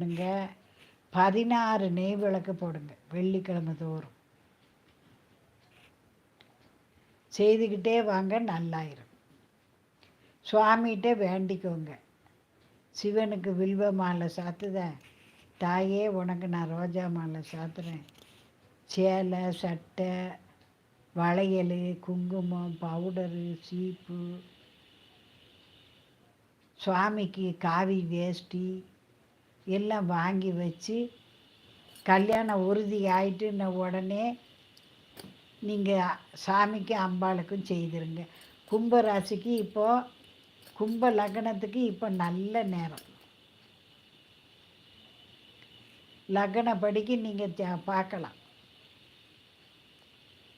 போடுங்க. பதினாறு நெய் விளக்கு போடுங்க வெள்ளிக்கிழமை தோறும். செய்துக்கிட்டே வாங்க நல்லாயிரும். சுவாமிகிட்டே வேண்டிக்கோங்க. சிவனுக்கு வில்வ மாலை சாத்துதேன். தாயே உனக்கு நான் ரோஜா மாலை சாத்துறேன். சேலை சட்டை வளையல் குங்குமம் பவுடரு சீப்பு. சுவாமிக்கு காவி வேஷ்டி. எல்லாம் வாங்கி வச்சு கல்யாணம் உறுதி ஆயிட்டுன உடனே நீங்கள் சாமிக்கும் அம்பாளுக்கும் செய்திருங்க. கும்ப ராசிக்கு இப்போது கும்ப லக்னத்துக்கு இப்போ நல்ல நேரம். லக்னப்படிக்கு நீங்கள் பார்க்கலாம்.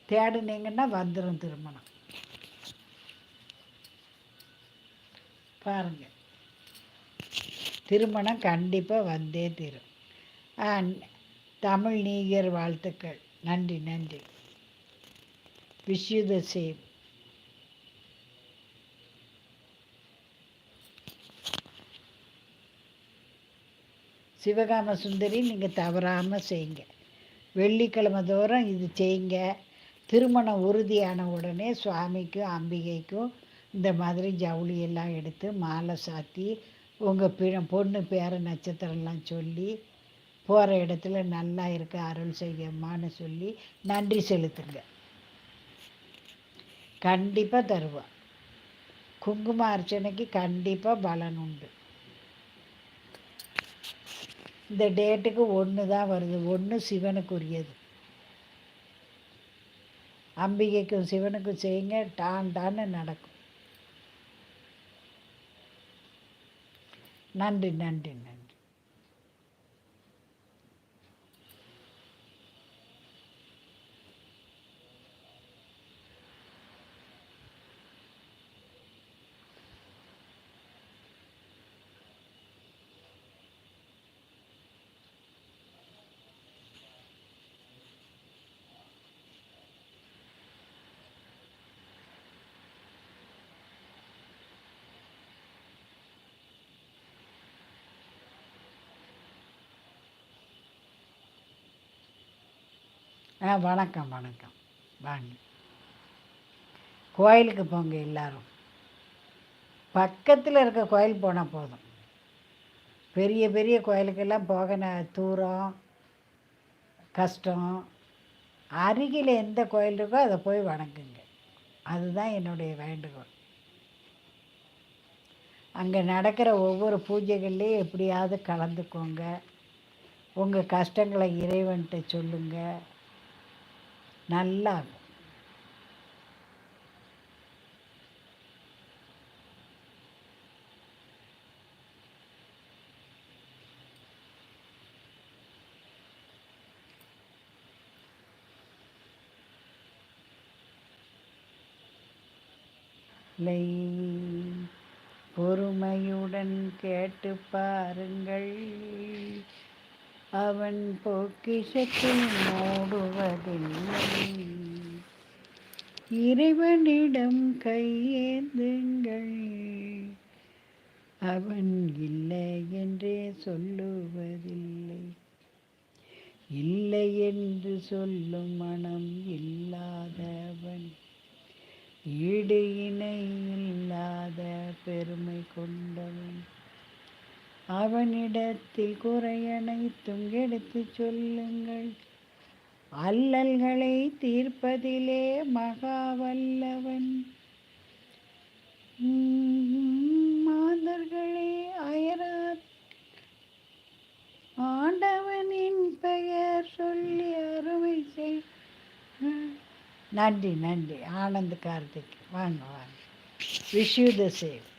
தேடுனீங்கன்னா வந்துடும் திருமணம். பாருங்கள் திருமணம் கண்டிப்பாக வந்தே தீரும். ஆ, தமிழ் நீகர் வாழ்த்துக்கள். நன்றி நன்றி. Wish you the same Sivakama Sundari நீங்கள் தவறாமல் செய்யுங்க வெள்ளிக்கிழமை தோறும் இது செய்யுங்க திருமணம் உறுதியான உடனே சுவாமிக்கும் அம்பிகைக்கும் இந்த மாதிரி ஜவுளி எல்லாம் எடுத்து மாலை சாத்தி உங்கள் பி பொண்ணு பேர நட்சத்திரம்லாம் சொல்லி போகிற இடத்துல நல்லா இருக்க அருள் செய்யம்மான்னு சொல்லி நன்றி செலுத்துங்க. கண்டிப்பாக தருவோம் குங்கும அர்ச்சனைக்கு கண்டிப்பாக பலன் உண்டு. இந்த டேட்டுக்கு ஒன்று தான் வருது. ஒன்று சிவனுக்குரியது. அம்பிகைக்கும் சிவனுக்கும் செய்யுங்க. டான் டான்னு நடக்கும். நன்றி நன்றி நன்றி. ஆ வணக்கம் வணக்கம். வாங்க. கோயிலுக்கு போங்க எல்லாரும். பக்கத்தில் இருக்க கோயில் போனால் போதும். பெரிய பெரிய கோயிலுக்கெல்லாம் போக தூரம் கஷ்டம். அருகில் எந்த கோயில் இருக்கோ அதை போய் வணங்குங்க. அதுதான் என்னுடைய வேண்டுகோள். அங்கே நடக்கிற ஒவ்வொரு பூஜைகள்லேயும் எப்படியாவது கலந்துக்கோங்க. உங்கள் கஷ்டங்களை இறைவன்கிட்ட சொல்லுங்கள் நல்லா இல்லை பொறுமையுடன் கேட்டு பாருங்கள். அவன் பொக்கிஷத்தில் மூடுவதில்லை இறைவனிடம் கையேந்துங்கள் அவன் இல்லை என்றே சொல்லுவதில்லை இல்லை என்று சொல்லும் மனம் இல்லாதவன் ஈடு இணையில் அவனிடத்தில் குறையனைத்தும் எடுத்து சொல்லுங்கள். அல்லல்களை தீர்ப்பதிலே மகாவல்லவன் மாந்தர்களே அயராத் ஆண்டவனின் பெயர் சொல்லி அருமை செய். நன்றி நன்றி. ஆனந்த் கார்த்திக் வாங்க வாங்க. Wish you the save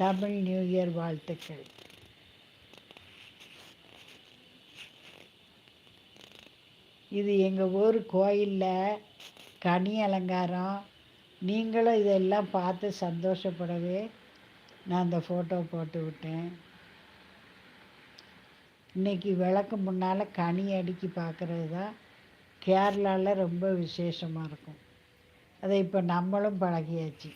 Tamil new year வாழ்த்துக்கள். இது எங்கள் ஊர் கோயிலில் கனி அலங்காரம். நீங்களும் இதெல்லாம் பார்த்து சந்தோஷப்படவே நான் அந்த ஃபோட்டோ போட்டு விட்டேன். இன்னைக்கு விளக்கு முன்னால் கனி அடுக்கி பார்க்குறது தான் கேரளாவில் ரொம்ப விசேஷமாக இருக்கும். அதை இப்போ நம்மளும் பழகியாச்சு.